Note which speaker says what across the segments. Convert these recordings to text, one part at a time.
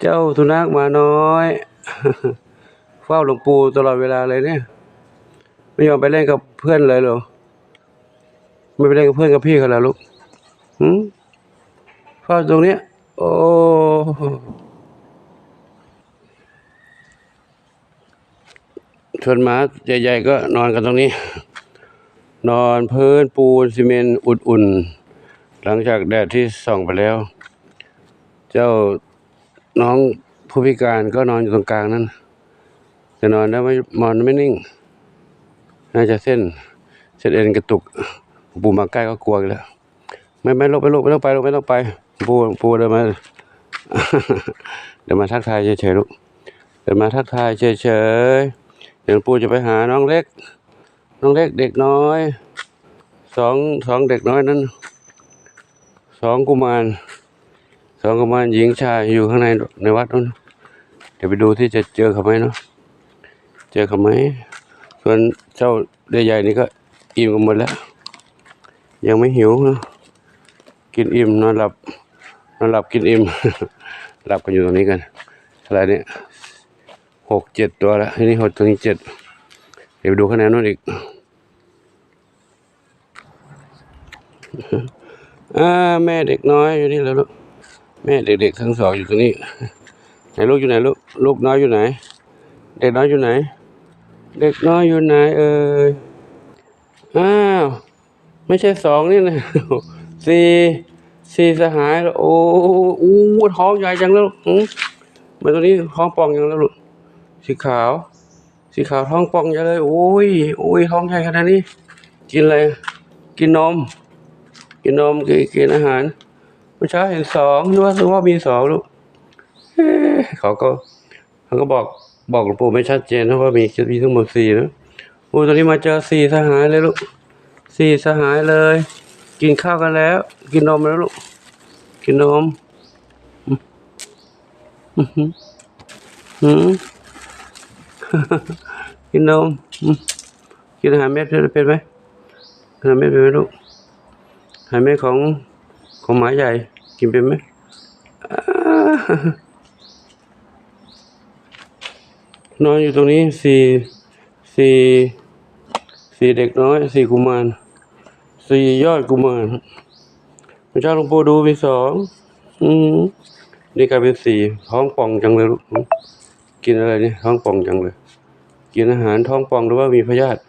Speaker 1: เจ้าสุนัขหมาน้อย เฝ้าหลวงปู่ตลอดเวลาเลยเนี่ย ไม่ยอมไปเล่นกับเพื่อนเลยหรอไม่ไปเล่นกับเพื่อนกับพี่เขาแล้วลูกหืมเฝ้าตรงเนี้ย โอ้ส่วนหมาใหญ่ๆก็นอนกันตรงนี้ นอนพื้นปูนซีเมนต์อุ่นๆ หลังจากแดดที่ส่องไปแล้ว เจ้า น้องผู้พิการก็นอนอยู่ตรงกลางนั้นแต่นอนแล้วไม่นอนไม่นิ่ง น่าจะเส้นเส้นเอ็นกระตุก ปูมาใกล้ก็กลัวแล้ว ไม่ไม่ลงไปลงไม่ต้องไปลงไม่ต้องไป ปูปูเดินมา เดินมาทักทายเฉยๆลูกเดินมาทักทายเฉยๆเดี๋ยวปูจะไปหาน้องเล็ก น้องเล็กเด็กน้อยสองสองเด็กน้อยนั้นสองกุมาร สองกุมารหญิงชายอยู่ข้างในในวัดนู้นเดี๋ยวไปดูที่จะเจอเขาไหมเนาะเจอเขาไหมส่วนเจ้าเดใหญ่นี่ก็อิ่มกันหมดแล้ว ยังไม่หิวเนะกินอิ่มนอนหลับนอนหลับกินอิ่มหลับกันอยู่ตรงนี้กันอะไรเนี่ยหกเจ็ดตัวแล้วทีนี้หกตัวนี้เจ็ดเดี๋ยวไปดูคะแนนนู้นอีกอ่าแม่เด็กน้อยอยู่นี่แล้วลูก แม่เด็กๆทั้งสองอยู่ตรงนี้ไหนลูกอยู่ไหนลูกลูกน้อยอยู่ไหน เด็กน้อยอยู่ไหน เด็กน้อยอยู่ไหนเอ่ยอ้าวไม่ใช่สองนี่นะสี่สี่สหายแล้วโอ้อู้ท้องใหญ่จังแล้วหืมมาตัวนี้ท้องป่องยังแล้วลูกสีขาว สีขาวท้องป่องใหญ่เลยโอ้ยโอ้ยท้องใหญ่ขนาดนี้ กินอะไรกินนม กินนมกินกินอาหาร เมื่อเช้าเห็นสองนึกว่านึกว่ามีสองลูกเขาก็เขาก็บอกบอกหลวงปู่ไม่ชัดเจนนะว่ามีมีทั้งหมดสี่นะโอ้ตอนนี้มาเจอสี่สหายเลยลูกสี่สหายเลย กินข้าวกันแล้ว กินนมแล้วลูกกินนมอืมอืมอืมกินนมกินอาหารเม็ดเป็นไหมอาหารเม็ดเป็นไหมลูกหายแม่ของ ของหมาใหญ่ กินเป็นไหมอนอนอยู่ตรงนี้สี่สี่สี่เด็กน้อยสี่กุมารสี่ยอดกุมารพระเจ้าหลวงปู่ดูมีสองอืมนี่กลายเป็นสี่ท้องป่องจังเลยลูกกินอะไรนี่ท้องป่องจังเลย กินอาหารท้องป่องหรือว่ามีพยาธิ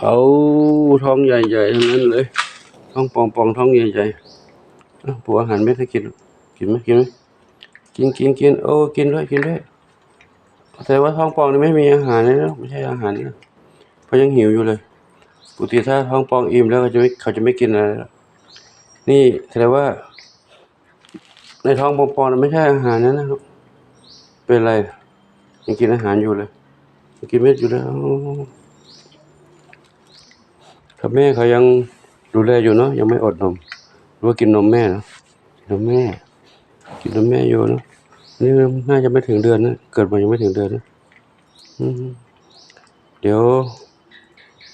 Speaker 1: เอาท้องใหญ่ๆทั้งนั้นเลย ท้องป่องท้องใหญ่ๆอะปูอาหารเม็ดให้กิน กินไหมกินไหมกินกินกินโอ้กินด้วยกินด้วยแต่ว่าท้องปองนี่ไม่มีอาหารเลยนะไม่ใช่อาหารนะเพราะยังหิวอยู่เลยปกติถ้าท้องปองอิ่มแล้วเขาจะไม่เขาจะไม่กินอะไรนี่แสดงว่า ในท้องปองๆนั้นไม่ใช่อาหารนะนะเป็นไรยังกินอาหารอยู่เลยยังกินเม็ดอยู่เลยโอ้ครับแม่เขายัง ดูแลอยู่เนาะยังไม่อดนมรือว่ากินนมแม่เนาะกินนมแม่ กินนมแม่อยู่เนาะนี่น่าจะไม่ถึงเดือนนะเกิดมายังไม่ถึงเดือนนะเดี๋ยว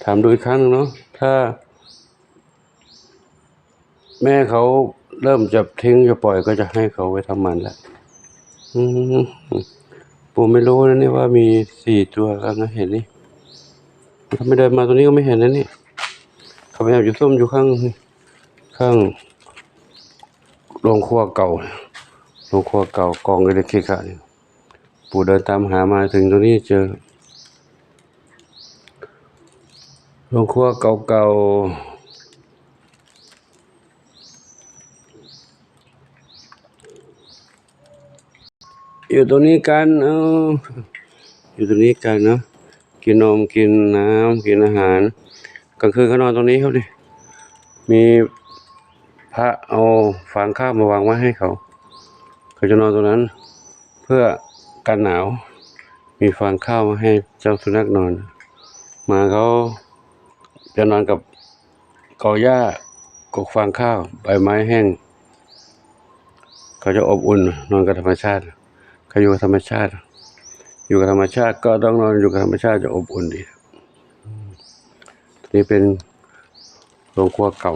Speaker 1: ถามดูอีกครั้งหนึงเนาะถ้า แม่เขาเริ่มจะทิ้งจะปล่อยก็จะให้เขาไปทำมันแหละอืมปู่ไม่รู้นะนี่ว่ามีสี่ตัวแล้วนะเห็นนี่ถ้าไม่เดินมาตัวนี้ก็ไม่เห็นนะนี่ ขาไปแอบอยู่ส้มอยู่ข้างข้างโรงครัวเก่าโรงครัวเก่ากองเล็กๆค่ะเนี่ปู่เดินตามหามาถึงตรงนี้เจอโรงครัวเก่าๆอยู่ตรงนี้กันเอออยู่ตรงนี้กันเนาะกินนมกินน้ำกินอาหาร กลางคืนเขานอนตรงนี้ครับดิมีพระเอาฟางข้าวมาวางไว้ให้เขา เขาจะนอนตรงนั้น เพื่อกันหนาว มีฟางข้าวมาให้เจ้าสุนัขนอน มาเขาจะนอนกับกอหญ้ากกฟางข้าวใบไม้แห้ง เขาจะอบอุ่นนอนกับธรรมชาติเขาอยู่กับธรรมชาติ อยู่กับธรรมชาติก็ต้องนอนอยู่กับธรรมชาติจะอบอุ่นดี นี่เป็นโรงครัวเก่า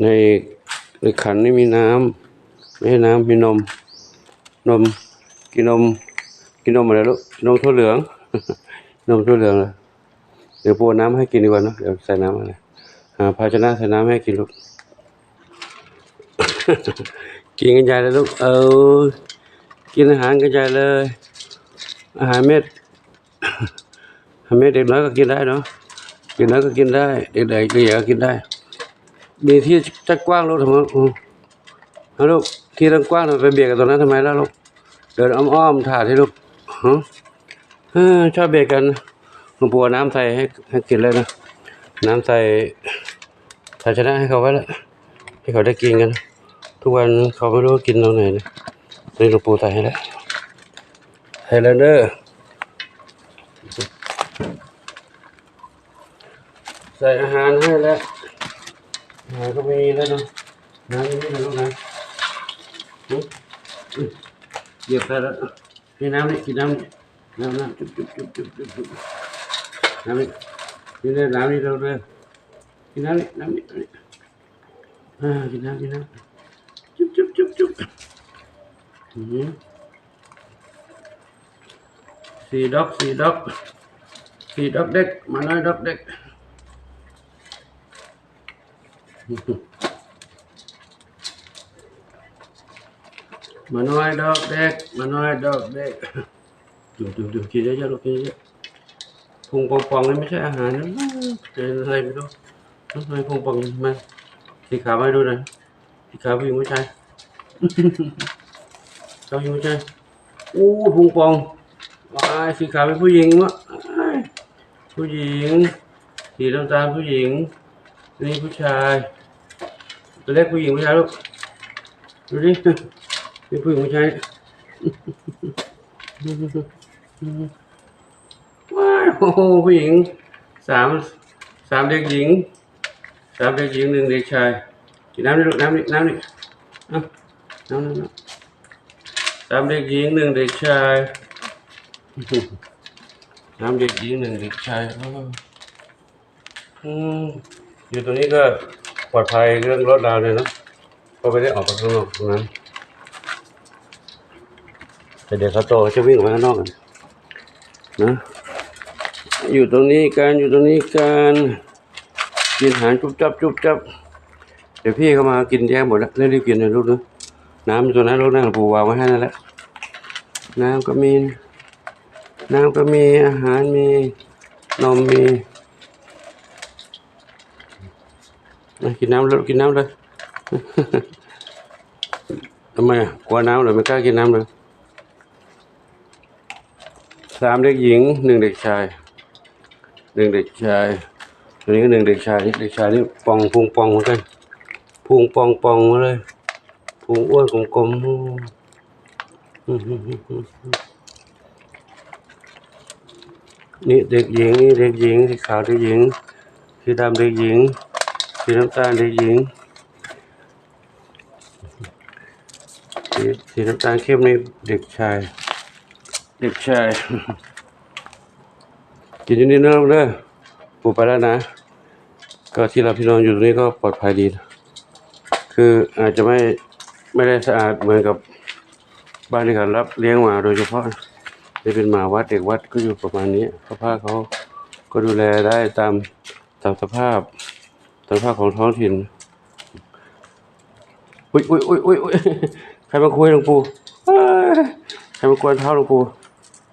Speaker 1: ในในขันนี่มีน้ำไม่ใช่น้ำมีนม นมกินนมกินนมอะไรลูกนมถั่วเหลือง นมถั่วเหลืองเลยเดี๋ยวปูน้ำให้กินดีกว่านะเดี๋ยวใส่น้ำอะไรหาภาชนะใส่น้ำให้กินลูก กินกันใหญ่เลยลูก เออ กินอาหารกันใหญ่เลย อาหารเม็ด อาหารเม็ดเด็กน้อยก็กินได้เนาะ เด็กน้อยก็กินได้ เด็กใหญ่ก็อยากกินได้ มีที่จัดกว้างลูกทำไมเอาลูก ที่ตั้งกว้างเราไปเบียดกันตรงนั้นทำไมล่ะลูก เดินอ้อมๆถาดให้ลูกฮะชอบเบียดกันหลวงปู่น้ำใส่ให้ให้กินเลยนะ น้ำใส่ภาชนะให้เขาไว้แล้วให้เขาได้กินกัน ทุกวันเขาไม่รู้ว่ากินตรงไหนเลยนี่หลวงปู่ใส่ให้แล้วใส่แล้วเด้อใส่อาหารให้แล้วอาหารก็มีแล้วนะน้ำนี่นะลูกนะเหยียบไปแล้วนี่น้ำนี่กินน้ำน้ำน้ำจุ๊บจุ๊บจุ๊บจุ๊บจุ๊บจุ๊บน้ำนี่กินเลยน้ำนี่เราเลยกินน้ำนี่น้ำนี่อ่ากินน้ำกินน้ำ อืมสี่ดอกสี่ดอกสี่ดอกเด็กมาน้อยดอกเด็กมาน้อยดอกเด็กมาน้อยดอกเด็กจุ๊บจุ๊บจุ๊บกิน เยององๆนี่ใช่อาหารนะเป็นอะไรไม่รู้ทำไมพุงปองมาสีขาอยสีขาวผู้หญิงผู้ชายขาวผู้หญิงผู้ชายอู้พุงปองว้ายสีขาวเป็นผู้หญิงวะผู้หญิง สีน้ำตาลผู้หญิง นี่ผู้ชายตัวเล็กผู้หญิงผู้ชายลูกดูดินี่ผู้หญิงผู้ชายว้ายโอ้โหผู้หญิงสามสามเด็กหญิงสามเด็กหญิงหนึ่งเด็กชายน้ำนี่ลูกน้ำนี่น้ำนี่น้ำน้ำามเด็กหญิงหนึ่งเด็กชายน้ำเด็กหญิงหนึ่งเด็กชายอ้าวอืมอยู่ตรงนี้ก็ปลอดภัยเรื่องรถราวเลยเนาะก็ไม่ได้ออกไปข้างนอกตรงนั้นแต่เดี๋ยวเขาโตเขาจะวิ่งออกไปข้างนอกกันนะอยู่ตรงนี้กันอยู่ตรงนี้กันกินอาหารจุบจับจุบจับเดี๋ยวพี่เขามากินแย่หมดแล้วเรีบกินนะลูกนะน้ำตัวนั้นลูกนั่งปูวางไว้ให้นั่นแหละ น้ำก็มี น้ำก็มีอาหารมีนมมีกินน้ำแล้วกินน้ำเลยทำไมอะกลัวน้ำเหรือไม่กล้ากินน้ำเลยสามเด็กหญิงหนึ่งเด็กชายหนึ่งเด็กชายตัวนี้ก็หนึ่งเด็กชายเด็กชายนี่ปองพุงปองเหมือนกันพุงปองปองมาเลยพุงอ้วนกลมๆอืม นี่เด็กหญิงนี่เด็กหญิงสีขาวเด็กหญิงสีดำเด็กหญิงสีน้ำตาลเด็กหญิงสีสีน้ำตาลเข้มนี่เด็กชาย เด็กชายกินอยู่นี่นะลูกเด้อปูไปแล้วนะ ก็ที่เราพี่น้องอยู่ตรงนี้ก็ปลอดภัยดีนะคืออาจจะไม่ไม่ได้สะอาดเหมือนกับ บ้านที่เขารับเลี้ยงมาโดยเฉพาะจะเป็นหมาวัดเด็กวัดก็อยู่ประมาณนี้สภาพเขาก็ดูแลได้ตามตามสภาพตามสภาพของท้องถิ่นอุ้ยอุ้ยอุ้ยอุ้ยอุ้ยใครมาคุยหลวงปู่ใครมากวนเท้าหลวงปู่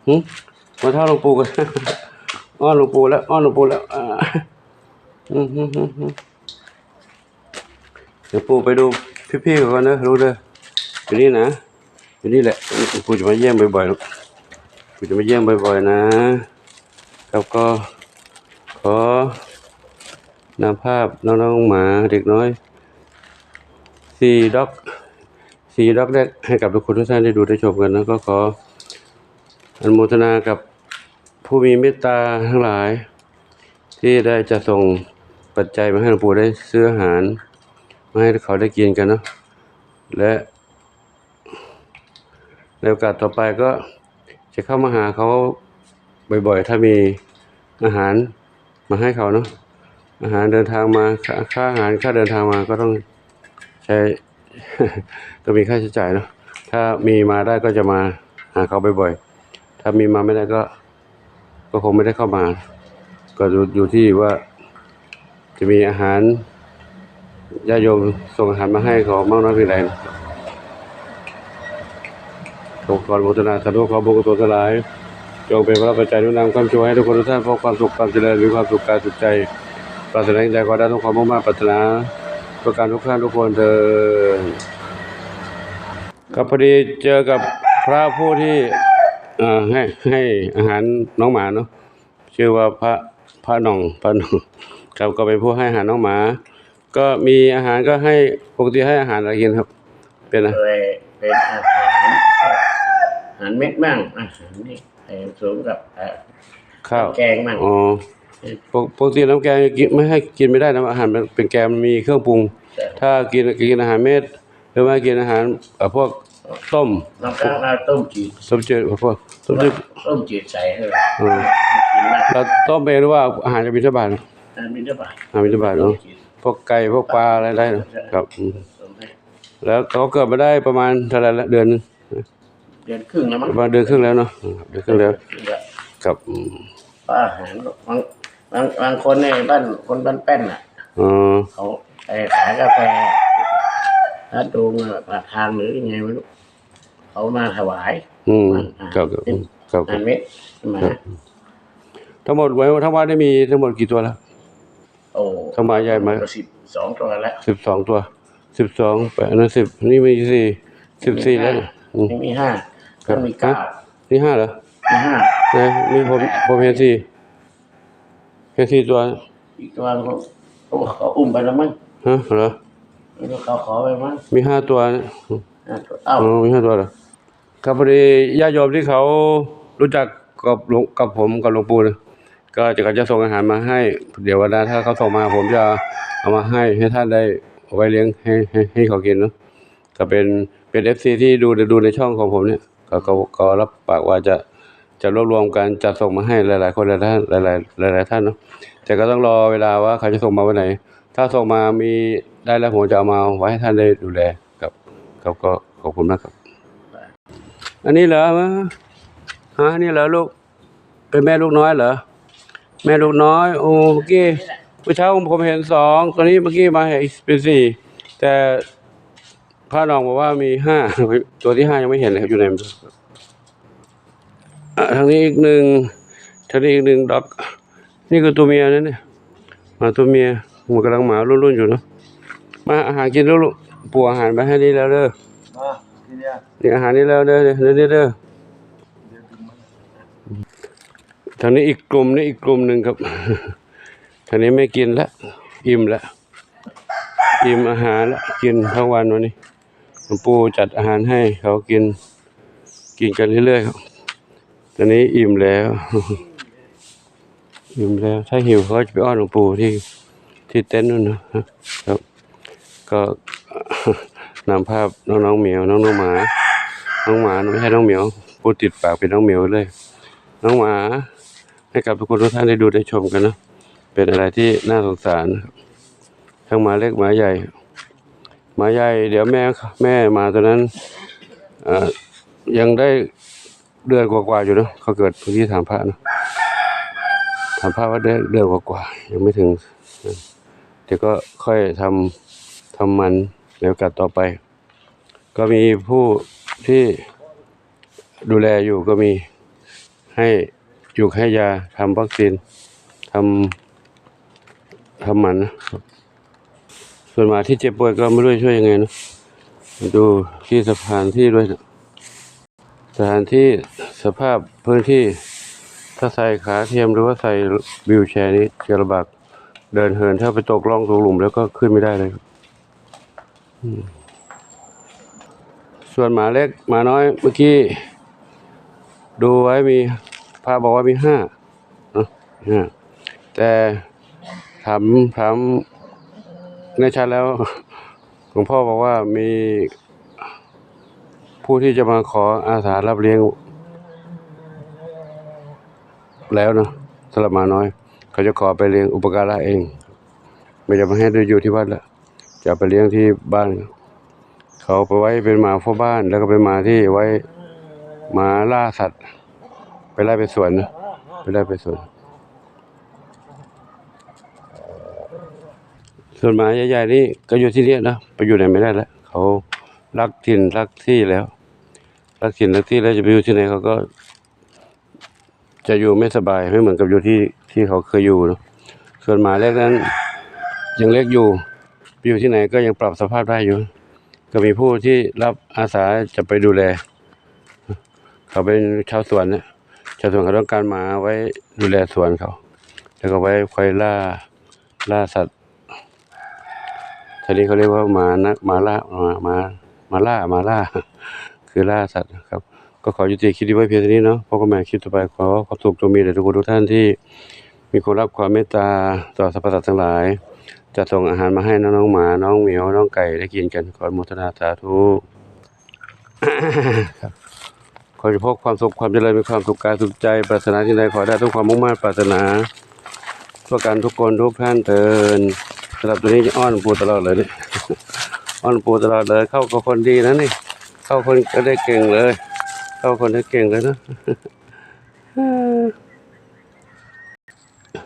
Speaker 1: หึมาเท้าหลวงปู่กันอ้อนหลวงปู่แล้วอ้อนหลวงปู่แล้วอ่าอืมฮึฮึฮึเดี๋ยวปู่ไปดูพี่ๆก่อนนะรู้เด้ออยู่นี่นะ อยู่นี่แหละปู่จะมาเยี่ยมบ่อยๆกูจะมาเยี่ยมบ่อยๆนะแล้วก็ขอนำภาพน้องๆหมาเด็กน้อยสีด็อกสีด็อกแรกให้กับทุกคนทุกท่านได้ดูได้ชมกันนะก็ขออนุโมทนากับผู้มีเมตตาทั้งหลาย ที่ได้จะส่งปัจจัยมาให้หลวงปู่ได้ซื้ออาหารมาให้เขาได้กินกันเนาะและ ในโอกาสต่อไปก็จะเข้ามาหาเขาบ่อยๆ ถ้ามีอาหารมาให้เขาเนาะอาหารเดินทางมาค่าอาหารค่าเดินทางมาก็ต้องใช้ก็มีค่าใช้จ่ายเนาะถ้ามีมาได้ก็จะมาหาเขาบ่อยๆ ถ้ามีมาไม่ได้ก็ ก็คงไม่ได้เข้ามา ก็อยู่ที่ว่าจะมีอาหารญาโยมส่งอาหารมาให้เขามากน้อยเพียงใดนะ ขอก่อนโมทนาสาธุขอบุญกุศลทั้งหลายจงเป็นพระปัจจัยนุนำความช่วยให้ทุกคนทุกท่านพบความสุขความเจริญมีความสุขกายสุขใจปรารถนาใดก็ได้ทุกความมุ่งมั่นปรารถนาประการทุกท่านทุกคนเถิดครับพอดีเจอกับพระผู้ที่เอ่อให้ให้อาหารน้องหมาเนาะชื่อว่าพระพระหน่องพระหน่องครับก็เป็นผู้ให้อาหารน้องหมา ก็มีอาหารก็ให้ปกติให้อาหารอะไรกินครับ เป็นอะ
Speaker 2: โดยเป็นอาหาร หารเม็ดมั่งอาหารนี่ผสมกับเอ่อ
Speaker 1: ข้าว
Speaker 2: แกงมั่ง
Speaker 1: อ๋อปกปกติน้ำแกงกินไม่ให้กินไม่ได้นะอาหารมันเป็นแกงมันมีเครื่องปรุง ถ้ากินกินอาหารเม็ดหรือว่ากินอาหารเอ่อพวกต้ม
Speaker 2: น้ำกลางเราต้มจืด
Speaker 1: ต้มจืดพวกต้มจืด
Speaker 2: ต้มจืดใส่ให้
Speaker 1: อืม
Speaker 2: กินมาก
Speaker 1: เราต้มเองหรือว่าอาหารจะบิณฑบาต
Speaker 2: อันนี้ได้ป่ะ
Speaker 1: อาหารบิณฑบาตเนาะพวกไก่พวกปลาอะไรได้เนอะครับอืม
Speaker 2: ผสมให้
Speaker 1: แล้วเขาเกิดมาได้ประมาณเท่าไหรละเดือนหนึง
Speaker 2: เดือนครึ่งแล้วมั้ง
Speaker 1: ประมาณเดือนครึ่งแล้วเนาะอืมเดือนครึ่งแล้ว
Speaker 2: ครึ่งแล้ว
Speaker 1: ครับอืม
Speaker 2: เพราะอาหารบางบางบางคนในบ้านคนบ้านแป้นอะ
Speaker 1: อ๋อ
Speaker 2: เขาไปขายกาแฟถ้าดูมาปากทางหรือยังไงไม่รู้เขามาถวาย
Speaker 1: อืมครับครับครับ
Speaker 2: อาหารเม็ดมา
Speaker 1: ทั้งหมดไว้ทั้งวันได้มีทั้งหมดกี่ตัวแล้ว
Speaker 2: โอ้
Speaker 1: ทำไมใหญ่ไหม
Speaker 2: สิบสองตัวแล้ว
Speaker 1: สิบสองตัวสิบสองแปดนั่นสิบนี่มีสี่สิบสี่แล้วเนี่ยอืม
Speaker 2: นี่มีห้า
Speaker 1: ครั
Speaker 2: ก็
Speaker 1: บ
Speaker 2: มีเก้า
Speaker 1: นี่ห้าเหรอ
Speaker 2: มีห้า
Speaker 1: นะมีผมผมเห็นสี่เห็นสี่ตัว
Speaker 2: อีกตัวเขาเขาเขาอุ้มไปแล้วมั้ง
Speaker 1: ฮะเหรอ
Speaker 2: ไม่รู้เขาขอไปมั้ง
Speaker 1: มีห้าตัวเนี่ย
Speaker 2: ห้าตัวเอ้า
Speaker 1: อ๋อมีห้าตัวเหรอครับพอดีญาติโยมที่เขารู้จักกับหลวงกับผมกับหลวงปู่นะก็จะก็จะส่งอาหารมาให้ เดี๋ยววันหน้าถ้าเขาส่งมาผมจะเอามาให้ให้ท่านได้เอาไว้เลี้ยงให้ให้ให้เขากินเนาะก็เป็นเป็นเอฟซีที่ดูดูในช่องของผมเนี่ย ก็ก็ก็รับปากว่าจะจะรวบรวมกันจัดส่งมาให้หลาย ๆ คนหลายท่านหลายๆหลาย ๆ ท่านเนาะแต่ก็ต้องรอเวลาว่าเขาจะส่งมาวันไหน ถ้าส่งมามีได้แล้วผมจะเอามาไว้ให้ท่านได้ดูแลครับครับก็ขอบคุณมากครับ อันนี้เหรอมะฮะนี่เหรอลูกเป็นแม่ลูกน้อยเหรอแม่ลูกน้อย โอ้เมื่อกี้เมื่อเช้าผมเห็นสองตอนนี้เมื่อกี้มาเห็นเป็นสี่แต่ พระรองบอกว่ามีห้าตัวที่ห้ายังไม่เห็นเลยครับอยู่ไหนไม่รู้อะทางนี้อีกหนึ่งทางนี้อีกหนึ่งดอก นี่คือตัวเมียนั่นเนี่ยหมาตัวเมียมันกำลังหมารุ่นๆอยู่เนาะมาอาหารกินแล้วลูกปูอาหารไปให้ดีแล้วเด้อ
Speaker 2: มาทีเดียว
Speaker 1: นี่อาหารนี่แล้วเด้อเด้อเด้อเด้อเด้อทางนี้อีกกลุ่มนี่อีกกลุ่มหนึ่งครับทางนี้ไม่กินละอิ่มละอิ่มอาหารละกินทั้งวันวันนี้หลว งปู่จัดอาหารให้เขากินกินกันเรื่อยๆครับ ตอนนี้อิ่มแล้ว อิ่มแล้ว ถ้าหิวเขาจะไปอ้อนหลวงปู่ที่ที่เต็นท์นู่นนะครับ ก็นำภาพน้องๆเหมียวน้องน้องหมา น้องหมาไม่ใช่น้องเหมียวพูดติดปากเป็นน้องเหมียวเลย น้องหมาให้กับทุกคนทุกท่านได้ดูได้ชมกันนะ เป็นอะไรที่น่าสงสารทั้งหมาเล็กหมาใหญ่ หมาใหญ่ เดี๋ยวแม่แม่มาตัวนั้นยังได้เดือนกว่าๆอยู่เนะเขาเกิดพื้นที่ถามพระเนะถามพระว่าได้เดือนกว่าๆยังไม่ถึงเดี๋ยวก็ค่อยทำทำมันในโอกาสต่อไป ก็มีผู้ที่ดูแลอยู่ก็มีให้อยู่ให้ยาทำวัคซีนทำทำมันนะครับ ส่วนหมาที่เจ็บป่วยก็ไม่รู้จะช่วยยังไงนะดูที่สถานที่ด้วยนะสถานที่สภาพพื้นที่ถ้าใส่ขาเทียมหรือว่าใส่วิวแชร์นี้จะลำบากเดินเหินถ้าไปตกร่องตกหลุมแล้วก็ขึ้นไม่ได้เลยครับส่วนหมาเล็กหมาน้อยเมื่อกี้ ดูไว้มีพระบอกว่ามีห้านะห้าแต่ถามถาม ในชัดแล้วหลวงพ่อบอกว่ามีผู้ที่จะมาขออาสารับเลี้ยง แล้วนะสำหรับมาน้อย เขาจะขอไปเลี้ยงอุปการะเอง ไม่จะมาให้ดูอยู่ที่วัดแล้วจะไปเลี้ยงที่บ้าน เขาไปไว้เป็นหมาเฝ้าบ้านแล้วก็เป็นหมาที่ไว้หมาล่าสัตว์ ไปไล่ไปสวนนะไปไล่ไปสวน ส่วนหมาใหญ่ๆนี่ก็อยู่ที่นี่นะไปอยู่ไหนไม่ได้แล้วเขารักถิ่นรักที่แล้ว รักถิ่นรักที่แล้วจะไปอยู่ที่ไหนเขาก็ จะอยู่ไม่สบายไม่เหมือนกับอยู่ที่ที่เขาเคยอยู่เนะส่วนหมาเล็กนั้น ยังเล็กอยู่ไปอยู่ที่ไหนก็ยังปรับสภาพได้อยู่ ก็มีผู้ที่รับอาสาจะไปดูแล เขาเป็นชาวสวนเนี่ยชาวสวนเขาต้องการหมาไว้ดูแลสวนเขา แล้วก็ไว้คอยล่าล่าสัตว์ นี้เขาเรียกว่ามานะมาล่ามามามาล่ามาล่า คือล่าสัตว์นะครับ ก็ขอยุติคลิปนี้ไว้เพียงเท่านี้เนาะพบกันใหม่คลิปต่อไปขอความสุขจงมีแด่ทุกคนทุกท่านที่ มีความรักความเมตตาต่อสรรพสัตว์ทั้งหลายจะส่งอาหารมาให้น้องๆหมา น้องเหมียว น้องไก่ได้กินกันขออนุทนาสาธุครับขอจะพบความสุขความเจริญมีความสุขกายสุขใจปรารถนาที่ใดขอได้ทุกความมุ่งมั่นปรารถนาทั่วกันทุกคนทุกท่านเตือน สำหรับตัวนี้จะอ้อนปูตลอดเลยนี่ อ้อนปูตลอดเลย เข้ากับคนดีนะนี่ เข้าคนก็ได้เก่งเลย เข้าคนได้เก่งเลยนะ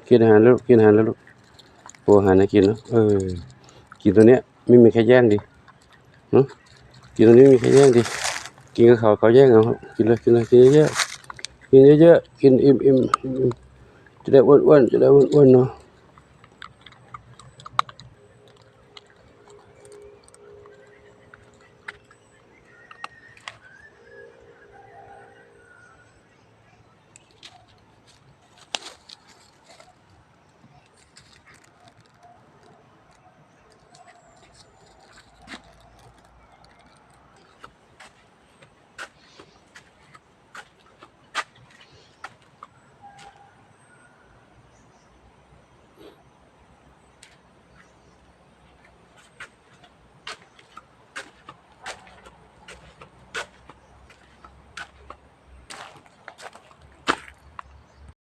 Speaker 1: กินอาหารแล้วลูกกินอาหารแล้วลูกปูอาหารให้กินเนอะเออกินตัวเนี้ยไม่มีใครแย่งดิหึกินตัวนี้ไม่มีใครแย่งดิกินกับเขาเขาแย่งเอาครับกินเลยกินเลยกินเยอะๆกินเยอะๆกินอิ่มๆอิ่มๆจะได้อ้วนๆจะได้อ้วนๆเนาะ